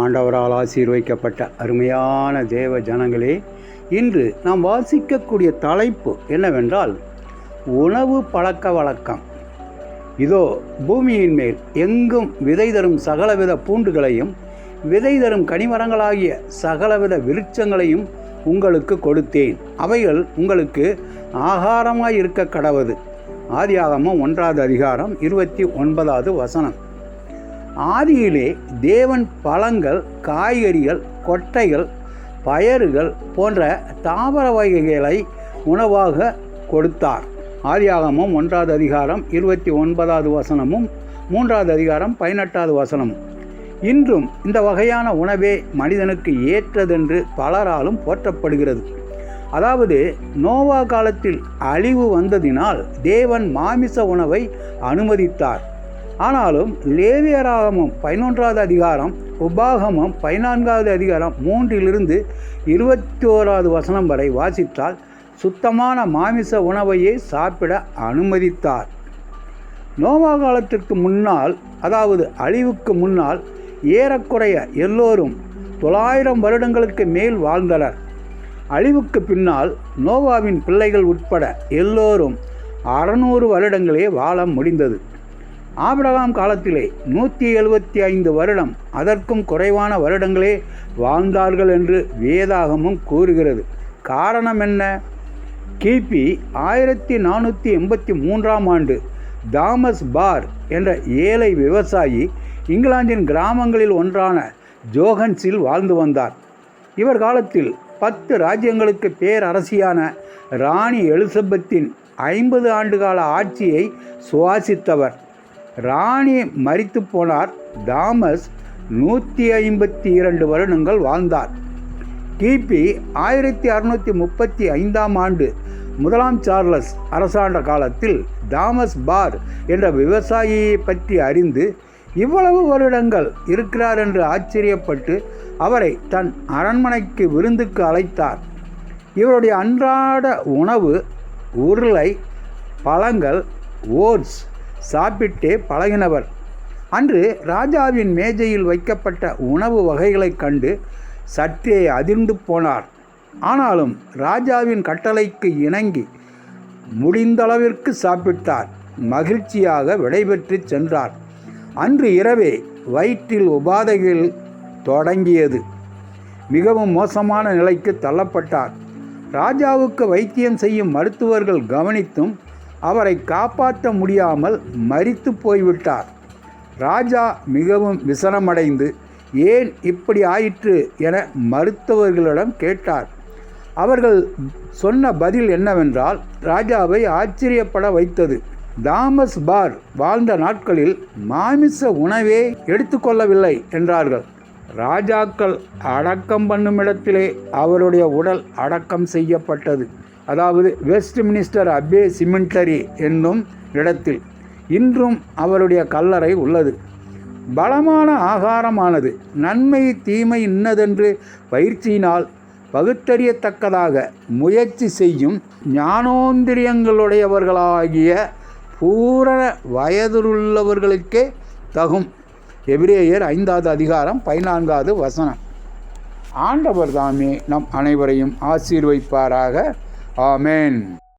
ஆண்டவரால் ஆசீர்வைக்கப்பட்ட அருமையான தேவ ஜனங்களே இன்று நாம் வாசிக்கக்கூடிய தலைப்பு என்னவென்றால் உணவு பழக்க வழக்கம். இதோ பூமியின் மேல் எங்கும் விதை தரும் சகலவித பூண்டுகளையும் விதை தரும் கனிமரங்களாகிய சகலவித விருட்சங்களையும் உங்களுக்கு கொடுத்தேன். அவைகள் உங்களுக்கு ஆகாரமாய் இருக்க கடவது. ஆதியாகமம் ஒன்றாவது அதிகாரம் இருபத்தி ஒன்பதாவது வசனம். ஆதியிலே தேவன் பழங்கள் காய்கறிகள் கொட்டைகள் பயறுகள் போன்ற தாவர வகைகளை உணவாக கொடுத்தார். ஆதியாகமும் ஒன்றாவது அதிகாரம் இருபத்தி ஒன்பதாவது வசனமும் மூன்றாவது அதிகாரம் பதினெட்டாவது வசனமும். இன்றும் இந்த வகையான உணவே மனிதனுக்கு ஏற்றதென்று பலராலும் போற்றப்படுகிறது. அதாவது நோவா காலத்தில் அழிவு வந்ததினால் தேவன் மாமிச உணவை அனுமதித்தார். ஆனாலும் லேவியராகமம் பதினொன்றாவது அதிகாரம் உபாகமம் பதினான்காவது அதிகாரம் மூன்றிலிருந்து இருபத்தி ஓராவது வசனம் வரை வாசித்தால் சுத்தமான மாமிச உணவையே சாப்பிட அனுமதித்தார். நோவா காலத்திற்கு முன்னால் அதாவது அழிவுக்கு முன்னால் ஏறக்குறைய எல்லோரும் தொள்ளாயிரம் வருடங்களுக்கு மேல் வாழ்ந்தனர். அழிவுக்கு பின்னால் நோவாவின் பிள்ளைகள் உட்பட எல்லோரும் அறநூறு வருடங்களே வாழ முடிந்தது. ஆபிரகாம் காலத்திலே நூற்றி எழுபத்தி ஐந்து வருடம் அதற்கும் குறைவான வருடங்களே வாழ்ந்தார்கள் என்று வேதாகமும் கூறுகிறது. காரணம் என்ன? கிபி ஆயிரத்தி நானூற்றி எண்பத்தி மூன்றாம் ஆண்டு தாமஸ் பார் என்ற ஏழை விவசாயி இங்கிலாந்தின் கிராமங்களில் ஒன்றான ஜோகன்ஸில் வாழ்ந்து வந்தார். இவர் காலத்தில் பத்து ராஜ்யங்களுக்கு பேரரசியான ராணி எலிசபெத்தின் ஐம்பது ஆண்டுகால ஆட்சியை சுவாசித்தவர். ராணி மறித்து போனார். தாமஸ் நூற்றி ஐம்பத்தி இரண்டு வருடங்கள் வாழ்ந்தார். கிபி ஆயிரத்தி அறுநூற்றி முப்பத்தி ஐந்தாம் ஆண்டு முதலாம் சார்லஸ் அரசாண்ட காலத்தில் தாமஸ் பார் என்ற விவசாயியை பற்றி அறிந்து இவ்வளவு வருடங்கள் இருக்கிறார் என்று ஆச்சரியப்பட்டு அவரை தன் அரண்மனைக்கு விருந்துக்கு அழைத்தார். இவருடைய அன்றாட உணவு உருளை பழங்கள் ஓட்ஸ் சாப்பிட்டே பழகினவர். அன்று ராஜாவின் மேஜையில் வைக்கப்பட்ட உணவு வகைகளைக் கண்டு சற்றே அதிர்ந்து போனார். ஆனாலும் ராஜாவின் கட்டளைக்கு இணங்கி முடிந்தளவிற்கு சாப்பிட்டார். மகிழ்ச்சியாக விடைபெற்று சென்றார். அன்று இரவே வயிற்றில் உபாதைகள் தொடங்கியது. மிகவும் மோசமான நிலைக்கு தள்ளப்பட்டார். ராஜாவுக்கு வைத்தியம் செய்யும் மருத்துவர்கள் கவனித்தும் அவரை காப்பாற்ற முடியாமல் மறித்து போய்விட்டார். ராஜா மிகவும் விசனமடைந்து ஏன் இப்படி ஆயிற்று? என மருத்துவர்களிடம் கேட்டார். அவர்கள் சொன்ன பதில் என்னவென்றால் ராஜாவை ஆச்சரியப்பட வைத்தது. தாமஸ் பார் வாழ்ந்த நாட்களில் மாமிச உணவே எடுத்துக்கொள்ளவில்லை என்றார்கள். ராஜாக்கள் அடக்கம் பண்ணும் இடத்திலே அவருடைய உடல் அடக்கம் செய்யப்பட்டது. அதாவது வெஸ்ட் மினிஸ்டர் அபே சிமெண்டரி என்னும் இடத்தில் இன்றும் அவருடைய கல்லறை உள்ளது. பலமான ஆகாரமானது நன்மை தீமை இன்னதென்று பயிற்சியினால் பகுத்தறியத்தக்கதாக முயற்சி செய்யும் ஞானோந்திரியங்களுடையவர்களாகிய பூரண வயதுள்ளவர்களுக்கே தகும். எபிரேயர் ஐந்தாவது அதிகாரம் பதினான்காவது வசனம். ஆண்டவர் தாமே நம் அனைவரையும் ஆசீர்வைப்பாராக. Amém.